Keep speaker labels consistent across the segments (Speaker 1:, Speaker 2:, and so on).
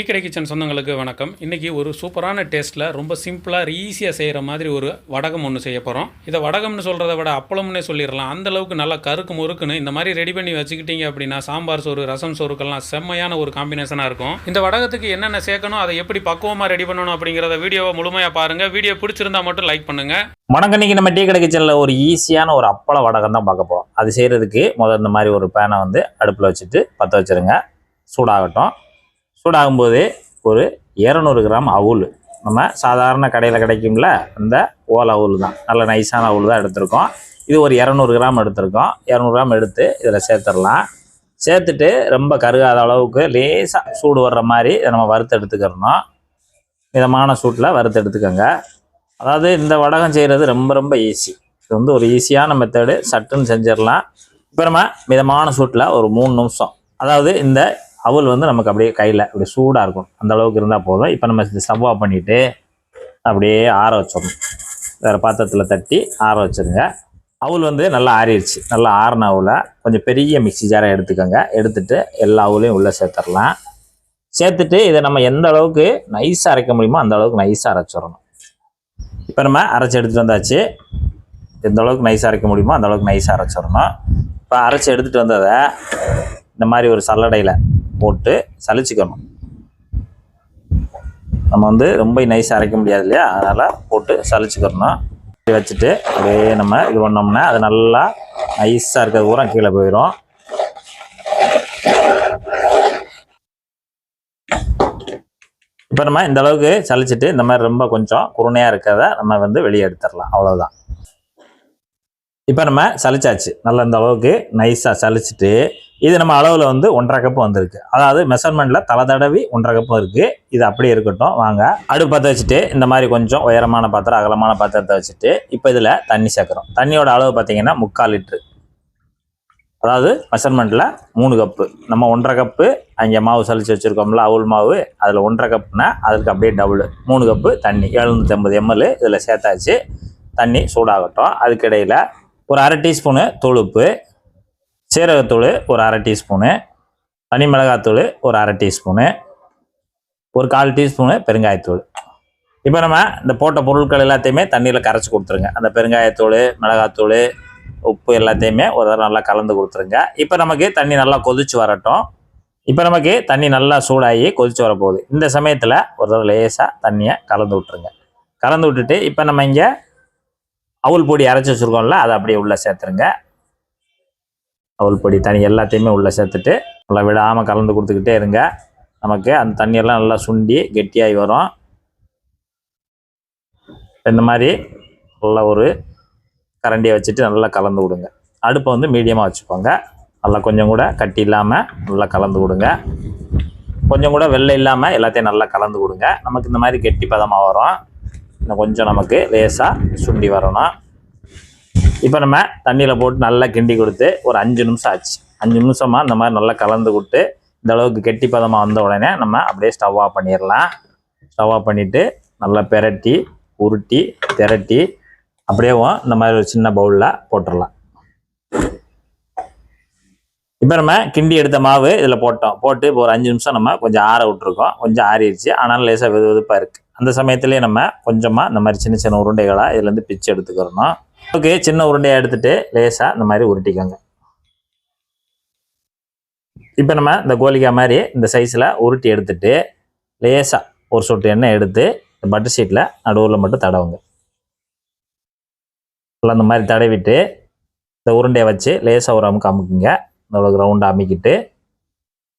Speaker 1: டீக்கடை கிச்சன் சொந்தங்களுக்கு வணக்கம். இன்றைக்கி ஒரு சூப்பரான டேஸ்ட்டில் ரொம்ப சிம்பிளாக ஈஸியாக செய்கிற மாதிரி ஒரு வடகம் ஒன்று செய்ய போகிறோம் இதை வடகம்னு சொல்கிறத விட அப்பளம்னே சொல்லிடலாம். அந்த அளவுக்கு நல்லா கருக்கு முறுக்குன்னு இந்த மாதிரி ரெடி பண்ணி வச்சுக்கிட்டீங்க அப்படின்னா சாம்பார் சோறு ரசம் சோறுக்கெல்லாம் செம்மையான ஒரு காம்பினேஷனாக இருக்கும். இந்த வடகத்துக்கு என்னென்ன சேர்க்கணும் அதை எப்படி பக்குவமாக ரெடி பண்ணணும் அப்படிங்கிறத வீடியோவை முழுமையாக பாருங்கள் வீடியோ பிடிச்சிருந்தா மட்டும் லைக் பண்ணுங்கள்
Speaker 2: வணக்கம். நம்ம டீ கடை கிச்சனில் ஒரு ஈஸியான ஒரு அப்பள வடகம் தான் பார்க்க போகிறோம் அது செய்கிறதுக்கு முதல் இந்த மாதிரி ஒரு பேனை வந்து அடுப்பில் வச்சுட்டு பற்ற வச்சுருங்க. சூடாகட்டும். சூடாகும்போது ஒரு இரநூறு கிராம் அவுல். நம்ம சாதாரண கடையில் கிடைக்கும்ல அந்த ஓல் அவுல் தான். நல்ல நைஸான அவுல் தான் எடுத்திருக்கோம். இது ஒரு இரநூறு கிராம் எடுத்திருக்கோம். இரநூறு கிராம் எடுத்து இதில் சேர்த்துடலாம். சேர்த்துட்டு ரொம்ப கருகாத அளவுக்கு லேசாக சூடு வர்ற மாதிரி இதை நம்ம வறுத்து எடுத்துக்கிறணும். மிதமான சூட்டில் வறுத்து எடுத்துக்கோங்க. அதாவது இந்த வடகம் செய்கிறது ரொம்ப ரொம்ப ஈஸி இது வந்து ஒரு ஈஸியான மெத்தடு சட்டுன்னு செஞ்சிடலாம். இப்போ நம்ம மிதமான சூட்டில் ஒரு மூணு நிமிஷம். அதாவது இந்த அவள் வந்து நமக்கு அப்படியே கையில் அப்படியே சூடாக இருக்கும் அந்த அளவுக்கு இருந்தால் போதும். இப்போ நம்ம இது சவ்வா பண்ணிவிட்டு அப்படியே ஆற வச்சிடணும். வேறு பாத்திரத்தில் தட்டி ஆற வச்சுருங்க. அவள் வந்து நல்லா ஆறிடுச்சு. நல்லா ஆறின அவலை கொஞ்சம் பெரிய மிக்ஸி ஜாரை எடுத்துக்கோங்க. எடுத்துட்டு எல்லா அவளையும் உள்ளே சேர்த்துடலாம். சேர்த்துட்டு இதை நம்ம எந்த அளவுக்கு நைஸாக அரைக்க முடியுமோ அந்த அளவுக்கு நைஸாக அரைச்சிடணும் இப்போ நம்ம அரைச்சி எடுத்துகிட்டு வந்தாச்சு. எந்த அளவுக்கு நைஸாக அரைக்க முடியுமோ அந்த அளவுக்கு நைஸாக அரைச்சிடணும் இப்போ அரைச்சி எடுத்துகிட்டு வந்ததை இந்த மாதிரி ஒரு சல்லடையில் போட்டு சலிச்சுக்கணும் நம்ம வந்து ரொம்ப நைஸாக அரைக்க முடியாது இல்லையா? அதனால் போட்டு சலிச்சுக்கிறணும் வச்சுட்டு அப்படியே நம்ம இது பண்ணோம்னா அது நல்லா நைஸாக இருக்கிறது பூரா கீழே போயிடும் இப்போ நம்ம இந்த அளவுக்கு சலிச்சுட்டு இந்த மாதிரி ரொம்ப கொஞ்சம் குருணையாக இருக்கிறத நம்ம வந்து வெளியே எடுத்துடலாம். அவ்வளோதான் இப்போ நம்ம சலிச்சாச்சு நல்லா இந்த அளவுக்கு நைஸாக சலிச்சிட்டு இது நம்ம அளவில் வந்து ஒன்றரை கப்பு வந்திருக்கு. அதாவது மெஷர்மெண்ட்டில் தலை தடவி ஒன்றரை கப்பு இருக்குது இது அப்படியே இருக்கட்டும். வாங்க. அடுப்பு பற்ற வச்சுட்டு இந்த மாதிரி கொஞ்சம் உயரமான பாத்திரம் அகலமான பாத்திரத்தை வச்சுட்டு இப்போ இதில் தண்ணி சேர்க்குறோம். தண்ணியோட அளவு பார்த்தீங்கன்னா முக்கால் லிட்ரு அதாவது மெஷர்மெண்ட்டில் மூணு கப்பு நம்ம ஒன்றரை கப்பு அங்கே மாவு சளிச்சு வச்சுருக்கோம்ல அவுள் மாவு. அதில் ஒன்றரை கப்புனா அதுக்கு அப்படியே டபுள் மூணு கப்பு தண்ணி. எழுநூற்றி ஐம்பது எம்எல் இதில் சேர்த்தாச்சு. தண்ணி சூடாகட்டும். அதுக்கிடையில் ஒரு அரை டீஸ்பூனு தொழுப்பு சீரகத்தூள் ஒரு அரை டீஸ்பூனு தனி மிளகாத்தூள் ஒரு அரை டீஸ்பூனு ஒரு கால் டீஸ்பூனு பெருங்காயத்தூள். இப்போ நம்ம இந்த போட்ட பொருட்கள் எல்லாத்தையுமே தண்ணியில் கரைச்சி கொடுத்துருங்க. அந்த பெருங்காயத்தூள் மிளகாத்தூள் உப்பு எல்லாத்தையுமே ஒரு தடவை நல்லா கலந்து கொடுத்துருங்க. இப்போ நமக்கு தண்ணி நல்லா கொதிச்சு வரட்டும். இப்போ நமக்கு தண்ணி நல்லா சூடாகி கொதிச்சு வரப்போகுது. இந்த சமயத்தில் ஒரு தடவை லேசாக தண்ணியை கலந்து விட்டுருங்க. கலந்து விட்டுட்டு இப்போ நம்ம இங்கே அவுல் பொடி அரைச்சி வச்சுருக்கோம்ல அதை அப்படியே உள்ளே சேர்த்துருங்க. அவள் பொடி தண்ணி எல்லாத்தையுமே உள்ளே சேர்த்துட்டு நல்லா விடாமல் கலந்து கொடுத்துக்கிட்டே இருங்க. நமக்கு அந்த தண்ணியெல்லாம் நல்லா சுண்டி கெட்டியாகி வரும். இந்த மாதிரி நல்லா ஒரு கரண்டியை வச்சுட்டு நல்லா கலந்து விடுங்க அடுப்பை வந்து மீடியமாக வச்சுக்கோங்க. நல்லா கொஞ்சம் கூட கட்டி இல்லாமல் நல்லா கலந்து கொடுங்க. கொஞ்சம் கூட வெள்ளை இல்லாமல் எல்லாத்தையும் நல்லா கலந்து கொடுங்க. நமக்கு இந்த மாதிரி கெட்டி பதமாக வரும். இன்னும் கொஞ்சம் நமக்கு லேசாக சுண்டி வரணும். இப்போ நம்ம தண்ணியில் போட்டு நல்லா கிண்டி கொடுத்து ஒரு அஞ்சு நிமிஷம் ஆச்சு. அஞ்சு நிமிஷமாக இந்த மாதிரி நல்லா கலந்து கொடுத்து இந்த அளவுக்கு கெட்டி பதமாக வந்த உடனே நம்ம அப்படியே ஸ்டவ் ஆஃப் பண்ணிடலாம். ஸ்டவ் ஆஃப் பண்ணிவிட்டு நல்லா பெரட்டி உருட்டி திரட்டி அப்படியேவும் இந்த மாதிரி ஒரு சின்ன பவுலில் போட்டுடலாம். இப்போ நம்ம கிண்டி எடுத்த மாவு இதில் போட்டோம். போட்டு இப்போ ஒரு அஞ்சு நிமிஷம் நம்ம கொஞ்சம் ஆற விட்ருக்கோம் கொஞ்சம் ஆறிடுச்சு. ஆனாலும் லேசாக வெது வெதுப்பாக இருக்குது அந்த சமயத்துலேயே நம்ம கொஞ்சமாக இந்த மாதிரி சின்ன சின்ன உருண்டைகளாக இதுலேருந்து பிச்சு எடுத்துக்கிறணும். ஓகே சின்ன உருண்டையாக எடுத்துகிட்டு லேசாக இந்த மாதிரி உருட்டிக்கோங்க. இப்போ நம்ம இந்த கோலிக்காய் மாதிரி இந்த சைஸில் உருட்டி எடுத்துட்டு லேசாக ஒரு சொட்டு எண்ணெய் எடுத்து இந்த பட்டர் ஷீட்டில் நடுவில் மட்டும் தடவுங்க. நல்லா அந்த மாதிரி தடவிட்டு இந்த உருண்டையை வச்சு லேசாக ஒரு அமுக்கு அமுக்குங்க. இந்த ரவுண்டாக அமுக்கிட்டு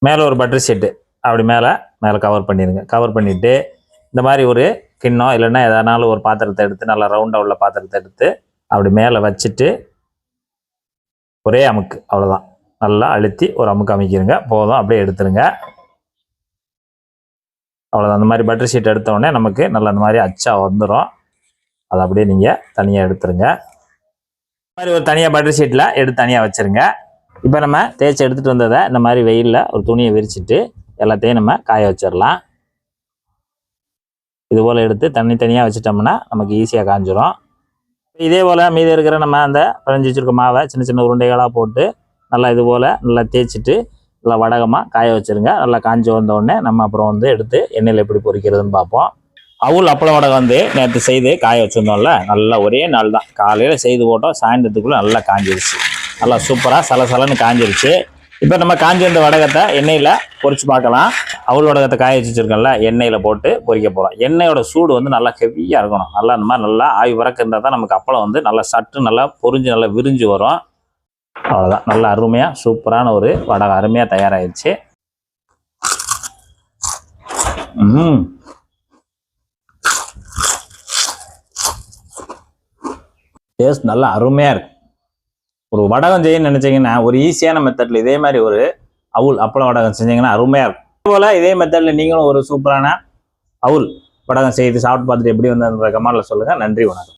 Speaker 2: மேலே ஒரு பட்டர் ஷீட்டு அப்படி மேலே மேலே கவர் பண்ணிடுங்க கவர் பண்ணிவிட்டு இந்த மாதிரி ஒரு கிண்ணம் இல்லைன்னா எதனாலும் ஒரு பாத்திரத்தை எடுத்து நல்லா ரவுண்டாக உள்ள பாத்திரத்தை எடுத்து அப்படி மேலே வச்சுட்டு ஒரே அமுக்கு அவ்வளோதான் நல்லா அழுத்தி ஒரு அமுக்கு அமைக்கிருங்க. போதும் அப்படியே எடுத்துருங்க. அவ்வளோதான் அந்த மாதிரி பட்டர் ஷீட் எடுத்த உடனே நமக்கு நல்லா அந்த மாதிரி அச்சா வந்துடும் அதை அப்படியே நீங்கள் தனியாக எடுத்துருங்க. இந்த மாதிரி ஒரு தனியாக பட்டர் ஷீட்டில் எடுத்து தனியாக வச்சுருங்க. இப்போ நம்ம தேய்ச்சி எடுத்துகிட்டு வந்ததை இந்த மாதிரி வெயிலில் ஒரு துணியை விரிச்சிட்டு எல்லாத்தையும் நம்ம காய வச்சிடலாம். இது போல் எடுத்து தனித்தனியாக தனியாக நமக்கு ஈஸியாக காஞ்சிரும். இதே போல் மீதி இருக்கிற நம்ம அந்த பிழைஞ்சி வச்சிருக்க மாவை சின்ன சின்ன உருண்டைகளாக போட்டு நல்லா இது போல் நல்லா தேய்ச்சிட்டு நல்லா வடகமாக காய வச்சிருங்க. நல்லா காஞ்சி வந்தோடனே நம்ம அப்புறம் வந்து எடுத்து எண்ணெயில் எப்படி பொரிக்கிறதுன்னு பார்ப்போம். அவுள் அப்பளம் வடகம் வந்து நேற்று செய்து காய வச்சுருந்தோம்ல நல்லா ஒரே நாள் தான். காலையில் செய்து போட்டோம் சாயந்தரத்துக்குள்ளே நல்லா காஞ்சிருச்சு. நல்லா சூப்பராக சலசலன்னு காஞ்சிருச்சு. இப்போ நம்ம காஞ்சி வந்த வடகத்தை எண்ணெயில் பொறிச்சு பார்க்கலாம். அவள் வடகத்தை காய வச்சு வச்சிருக்கோம்ல எண்ணெயில் போட்டு பொறிக்க போகிறோம் எண்ணெயோட சூடு வந்து நல்லா ஹெவியாக இருக்கணும். நல்லா இந்த மாதிரி நல்லா ஆவி பறக்க இருந்தால் தான் நமக்கு அப்பளம் வந்து நல்லா சட்டு நல்லா பொரிஞ்சு நல்லா விரிஞ்சு வரும். அவ்வளோதான் நல்லா அருமையாக சூப்பரான ஒரு வடகம் அருமையாக தயாராகிடுச்சு ம் டேஸ்ட் நல்லா அருமையாக இருக்கு. ஒரு வடகம் செய்யணும்னு நினச்சிங்கன்னா ஒரு ஈஸியான மெத்தடில் இதே மாதிரி ஒரு அவுல் அப்பளம் வடகம் செஞ்சீங்கன்னா அருமையாக இருக்கும். போல் இதே மெத்தடில் நீங்களும் ஒரு சூப்பரான அவுல் வடகம் செய்து சாப்பிட்டு பார்த்துட்டு எப்படி வந்து கமாண்டில் சொல்லுங்கள் நன்றி வணக்கம்.